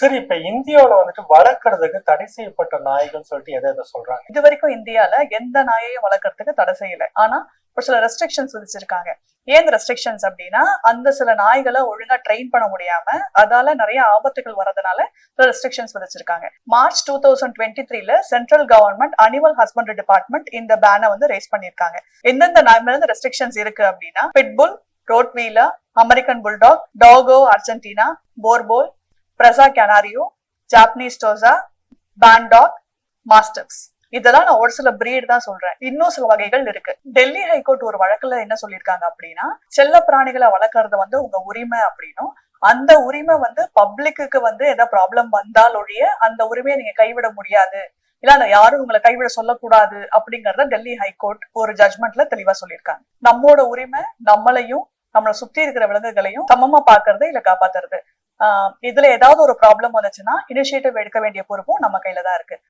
சரி இப்ப இந்தியாவில வந்துட்டு வளர்க்கறதுக்கு தடை செய்யப்பட்ட நாய்கள் சொல்லிட்டு எதை எதை சொல்றாங்க? இது வரைக்கும் இந்தியால எந்த நாயையும் வளர்க்கறதுக்கு தடை செய்யல. ஆனா ஒரு சில ரெஸ்ட்ரிக்ஷன்ஸ் விதிச்சிருக்காங்க. ஏன் ரெஸ்ட்ரிக்ஷன்ஸ் அப்படின்னா அந்த சில நாய்களை ஒழுங்கா ட்ரெயின் பண்ண முடியாம அதால நிறைய ஆபத்துகள் வரதுனால சில ரெஸ்ட்ரிக்ஷன்ஸ் விதிச்சிருக்காங்க. மார்ச் டூ தௌசண்ட் டுவெண்ட்டி த்ரீல central government animal husbandry department இந்த பேனை வந்து ரேஸ் பண்ணிருக்காங்க எந்தெந்த நாய் மேல ரெஸ்ட்ரிக்ஷன்ஸ் இருக்கு அப்படின்னா pitbull Rottweiler American bulldog Dogo Argentino Boerboel Presa Canario Japanese Tosa bandog mastiffs இதெல்லாம் நான் ஒரு சில பிரீட் தான் சொல்றேன். இன்னும் சில வகைகள் இருக்கு. டெல்லி ஹைகோர்ட் ஒரு வழக்குல என்ன சொல்லியிருக்காங்க அப்படின்னா செல்ல பிராணிகளை வளர்க்கறது வந்து உங்க உரிமை அப்படின்னும். அந்த உரிமை வந்து பப்ளிக்கு வந்து ஏதாவது ப்ராப்ளம் வந்தால் ஒழிய அந்த உரிமையை நீங்க கைவிட முடியாது. இல்ல அந்த யாரும் உங்களை கைவிட சொல்லக்கூடாது அப்படிங்கறத டெல்லி ஹைகோர்ட் ஒரு ஜட்மெண்ட்ல தெளிவா சொல்லியிருக்காங்க. நம்மோட உரிமை நம்மளையும் நம்மளை சுத்தி இருக்கிற விலங்குகளையும் சமமா பாக்குறது இல்ல காப்பாத்துறது. இதுல ஏதாவது ஒரு ப்ராப்ளம் வந்துச்சுன்னா இனிஷியேட்டிவ் எடுக்க வேண்டிய பொறுப்பும் நம்ம கையில தான் இருக்கு.